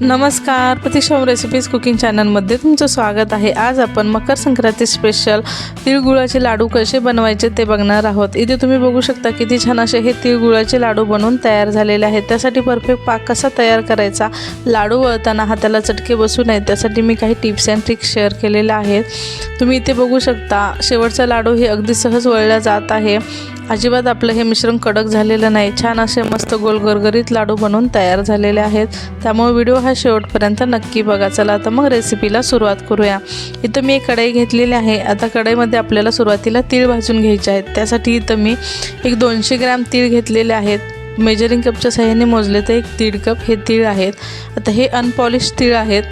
नमस्कार प्रतिक्षम recipes cooking चॅनलमध्ये तुमचं स्वागत आहे. आज आपण मकर संक्रांती स्पेशल तिळगुळाचे लाडू कसे बनवायचे ते बघणार आहोत. इथे तुम्ही बघू शकता किती छान असे हे तिळगुळाचे लाडू बनवून तयार झालेले आहेत. त्यासाठी परफेक्ट पाक कसा तयार करायचा लाडू वळताना हाताला चटके बसू नयेत त्यासाठी मी काही टिप्स अँड ट्रिक्स शेअर केलेल्या आहेत. तुम्ही इथे बघू शकता शेवटचा लाडू हे अगदी सहज वळला जात आहे. अजिबात आपलं हे मिश्रण कडक झालेलं नाही. छान असे मस्त गोलगरगरीत लाडू बनवून तयार झालेले आहेत. त्यामुळे व्हिडिओ हा शेवटपर्यंत नक्की बघा. चला आता मग रेसिपीला सुरुवात करूया. इथं मी एक कढई घेतलेली आहे. आता कढईमध्ये आपल्याला सुरुवातीला तीळ भाजून घ्यायचे आहेत. त्यासाठी इथं मी एक दोनशे ग्रॅम तीळ घेतलेले आहेत. मेजरिंग कपच्या सहाय्याने मोजले तर एक दीड कप हे तीळ आहेत. आता हे अनपॉलिश तीळ आहेत.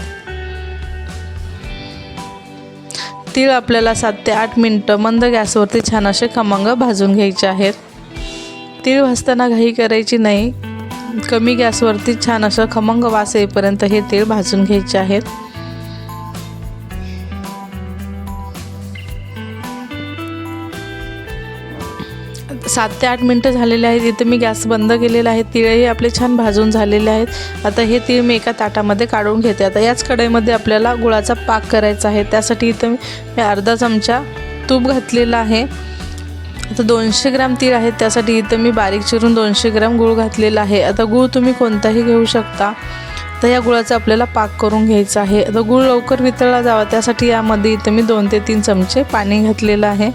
तीळ आपल्याला सात ते आठ मिनटं मंद गॅसवरती छान असे खमंग भाजून घ्यायचे आहेत. तीळ भाजताना घाई करायची नाही. कमी गॅसवरती छान असं खमंग वास येईपर्यंत हे तीळ भाजून घ्यायचे आहेत. सात ते आठ मिनटं झालेले आहेत. इथे मी गॅस बंद केलेला आहे. तिळही आपले छान भाजून झालेले आहेत. आता हे तीळ मी एका ताटामध्ये काढून घेते. आता याच कढईमध्ये आपल्याला गुळाचा पाक करायचा आहे. त्यासाठी इथं मी अर्धा चमचा तूप घातलेला आहे. आता दोनशे ग्राम तीळ आहेत त्यासाठी इथं मी बारीक चिरून दोनशे ग्राम गूळ घातलेला आहे. आता गूळ तुम्ही कोणताही घेऊ शकता. तर या गुळाचा आपल्याला पाक करून घ्यायचा आहे. आता गूळ लवकर वितळला जावा. त्यासाठी यामध्ये इथं मी दोन ते तीन चमचे पाणी घातलेलं आहे.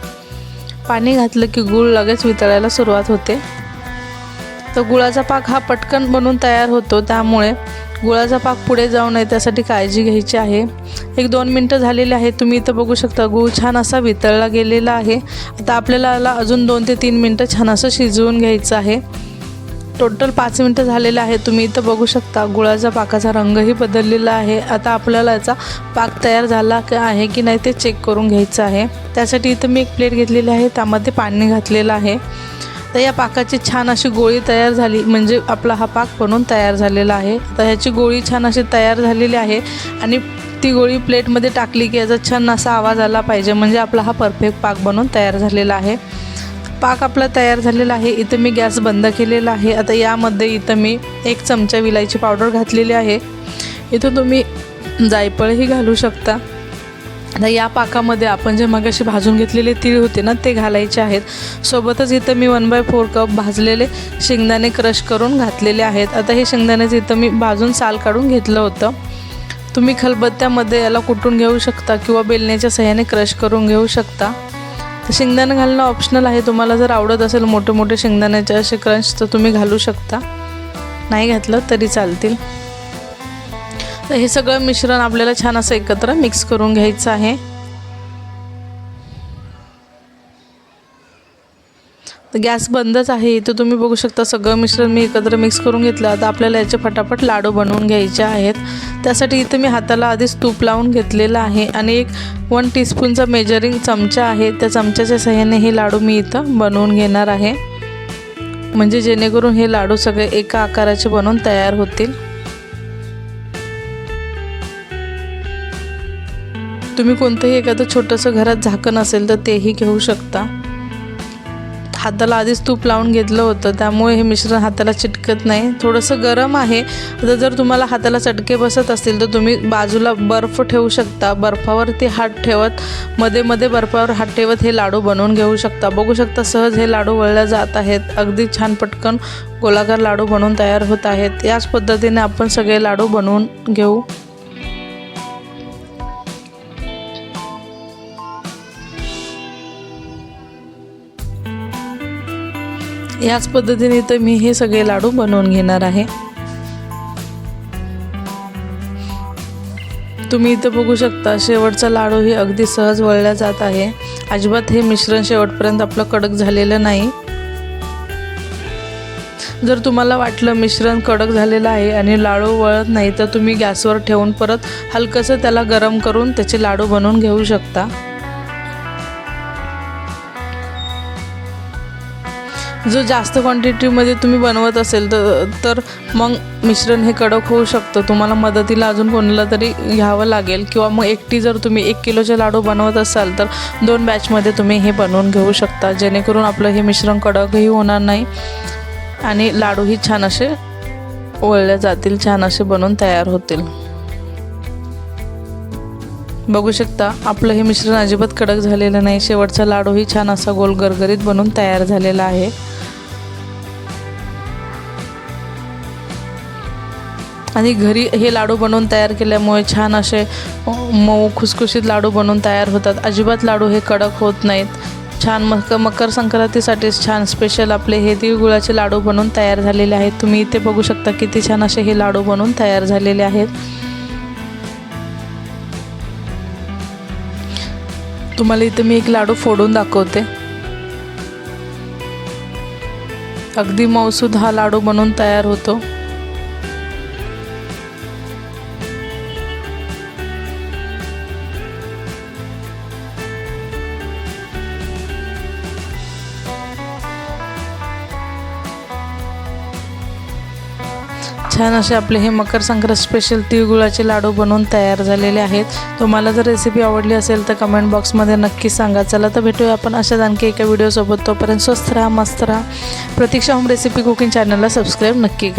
पाणी घातलं की गूळ लगेच वितळायला सुरुवात होते. तर गुळाचा पाक हा पटकन बनून तयार होतो. त्यामुळे गुळाचा पाक पुढे जाऊ नये त्यासाठी काळजी घ्यायची आहे. एक दोन मिनटं झालेले आहे तुम्ही इथं बघू शकता गूळ छान असा वितळला गेलेला आहे. आता आपल्याला अजून दोन ते तीन मिनटं छान असं शिजवून घ्यायचं आहे. टोटल पाच मिनटं झालेले आहे तुम्ही इथं बघू शकता गुळाचा पाकाचा रंगही बदललेला आहे. आता आपल्याला याचा पाक तयार झाला का आहे की नाही ते चेक करून घ्यायचं आहे. त्यासाठी इथं मी एक प्लेट घेतलेली आहे त्यामध्ये पाणी घातलेलं आहे. तर या पाकाची छान अशी गोळी तयार झाली म्हणजे आपला हा पाक बनवून तयार झालेला आहे. तर ह्याची गोळी छान अशी तयार झालेली आहे आणि ती गोळी प्लेटमध्ये टाकली की याचा छान असा आवाज आला पाहिजे म्हणजे आपला हा परफेक्ट पाक बनवून तयार झालेला आहे. पाक आपला तयार झालेला आहे. इथं मी गॅस बंद केलेला आहे. आता यामध्ये इथं मी एक चमचा विलायची पावडर घातलेली आहे. इथं तुम्ही जायफळही घालू शकता. आता या पाकामध्ये आपण जे मगाशी भाजून घेतलेले तीळ होते ना ते घालायचे आहेत. सोबतच इथं मी वन बाय फोर कप भाजलेले शेंगदाणे क्रश करून घातलेले आहेत. आता हे शेंगदाण्याचं इथं मी भाजून साल काढून घेतलं होतं. तुम्ही खलबत्त्यामध्ये याला कुटून घेऊ शकता किंवा बेलण्याच्या सहाय्याने क्रश करून घेऊ शकता. शेंगदाणं घालणं ऑप्शनल आहे. तुम्हाला जर आवडत असेल मोठे मोठे शेंगदाण्याचे असे क्रंच तर तुम्ही घालू शकता. नाही घातलं तरी चालतील. तर हे सगळं मिश्रण आपल्याला छान असं एकत्र मिक्स करून घ्यायचं आहे. तर गॅस बंदच आहे. इथं तुम्ही बघू शकता सगळं मिश्रण मी एकत्र मिक्स करून घेतलं. आता आपल्याला याचे फटाफट लाडू बनवून घ्यायचे आहेत. त्यासाठी इथं मी हाताला आधीच तूप लावून घेतलेलं आहे आणि एक वन टीस्पूनचा मेजरिंग चमचा आहे. त्या चमच्याच्या सहाय्याने हे लाडू मी इथं बनवून घेणार आहे. म्हणजे जेणेकरून हे लाडू सगळे एका आकाराचे बनवून तयार होतील. तुम्ही कोणतंही एखादं छोटंसं घरात झाकण असेल तर तेही घेऊ शकता. हाताला आधीच तूप लावून घेतलं होतं त्यामुळे हे मिश्रण हाताला चिटकत नाही. थोडंसं गरम आहे. आता जर तुम्हाला हाताला चटके बसत असतील तर तुम्ही बाजूला बर्फ ठेवू शकता. बर्फावरती हात ठेवत मध्ये मध्ये बर्फावर हात ठेवत हे लाडू बनवून घेऊ शकता. बघू शकता सहज हे लाडू वळल्या जात आहेत. अगदी छान पटकन गोलाकार लाडू बनवून तयार होत आहेत. याच पद्धतीने आपण सगळे लाडू बनवून घेऊ. याच पद्धतीने तर मी हे सगळे लाडू बनवून घेणार आहे. तुम्ही इथं बघू शकता शेवटचा लाडू हे अगदी सहज वळला जात आहे. अजिबात हे मिश्रण शेवटपर्यंत आपलं कडक झालेलं नाही. जर तुम्हाला वाटलं मिश्रण कडक झालेलं आहे आणि लाडू वळत नाही तर तुम्ही गॅसवर ठेवून परत हलकंसं त्याला गरम करून त्याचे लाडू बनवून घेऊ शकता. जो जास्त क्वांटिटीमध्ये तुम्ही बनवत असेल तर तर मग मिश्रण हे कडक होऊ शकतं. तुम्हाला मदतीला अजून कोणाला तरी घ्यावं लागेल किंवा मग एकटी जर तुम्ही एक किलोचे लाडू बनवत असाल तर दोन बॅचमध्ये तुम्ही हे बनवून घेऊ शकता. जेणेकरून आपलं हे मिश्रण कडकही होणार नाही आणि लाडूही छान असे वळल्या जातील छान असे बनवून तयार होतील. बघू शकता आपलं हे मिश्रण अजिबात कडक झालेलं नाही. शेवटचा लाडूही छान असा गोल गरगरीत बनून तयार झालेला आहे. आणि घरी हे लाडू बनवून तयार केल्यामुळे छान असे मऊ खुसखुशीत लाडू बनवून तयार होतात. अजिबात लाडू हे कडक होत नाहीत. छान मक मकर संक्रांतीसाठी छान स्पेशल आपले हे तिळगुळाचे लाडू बनवून तयार झालेले आहेत. तुम्ही इथे बघू शकता किती छान असे हे लाडू बनवून तयार झालेले आहेत. तुम्हाला इथे मी एक लाडू फोडून दाखवते. अगदी मौसूद हा लाडू बनवून तयार होतो. छान असे आपले हे मकर संक्रांत स्पेशल तिळगुळाचे लाडू बनवून तयार झालेले आहेत. तुम्हाला जर रेसिपी आवडली असेल तर कमेंट बॉक्समध्ये नक्की सांगा. चला तर भेटूया आपण अशाच आणखी एका व्हिडिओसोबत तोपर्यंत स्वस्त राहा मस्त राहा. प्रतीक्षा होम रेसिपी कुकिंग चॅनलला सबस्क्राईब नक्की करा.